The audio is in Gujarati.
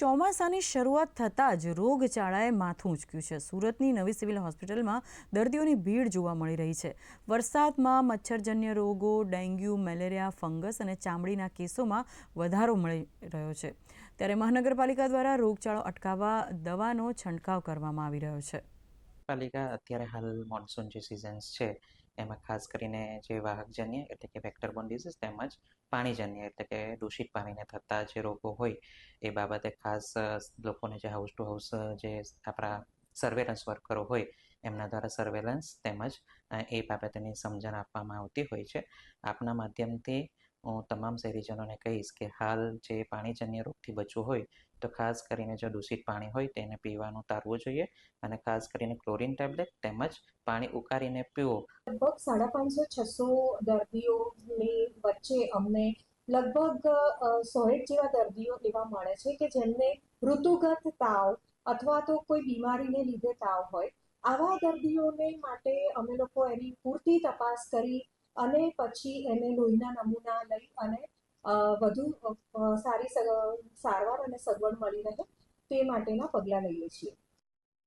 ચોમાસાની શરૂઆત થતાં જ રોગચાળાએ માથું ઉંચક્યું છે. સુરતની નવી સિવિલ હોસ્પિટલમાં દર્દીઓની ભીડ જોવા મળી રહી છે. વરસાદમાં મચ્છરજન્ય રોગો, ડેન્ગ્યુ, મેલેરિયા, ફંગસ અને ચામડીના કેસોમાં વધારો મળી રહ્યો છે. ત્યારે મહાનગરપાલિકા દ્વારા રોગચાળો અટકાવવા દવાનો છંટકાવ કરવામાં આવી રહ્યો છે. પાલિકા અત્યારે હાલ મોન્સૂન જે સિઝન્સ છે, એમાં ખાસ કરીને જે વાહકજન્ય એટલે કે વેક્ટરબોર્ન ડિઝીઝ તેમજ પાણીજન્ય એટલે કે દૂષિત પાણીને થતા જે રોગો હોય, એ બાબતે ખાસ લોકોને જે હાઉસ ટુ હાઉસ જે આપણા સર્વેલન્સ વર્કરો હોય, એમના દ્વારા સર્વેલન્સ તેમજ એ બાબતેની સમજણ આપવામાં આવતી હોય છે. આપના માધ્યમથી હું તમામ શહેરીજનોને કહીશ કે હાલ જે પાણીજન્ય રોગથી બચવું હોય, તો ખાસ કરીને જો દૂષિત પાણી હોય તેને પીવાનું ટાળવું જોઈએ અને ખાસ કરીને ક્લોરીન ટેબ્લેટ તેમજ પાણી ઉકાળીને પીવો. લગભગ સાડા પાંચસો છસો દર્દીઓની વચ્ચે અમને લગભગ સો એક જેવા દર્દીઓ એવા મળે છે કે જેમને ઋતુગત તાવ અથવા તો કોઈ બીમારીને લીધે તાવ હોય. આવા દર્દીઓને માટે અમે લોકો એની પૂરતી તપાસ કરી અને પછી એને લોહીના નમૂના લઈ અને વધુ સારી સારવાર અને સગવડ મળી રહે તે માટેના પગલાં લઈએ છીએ.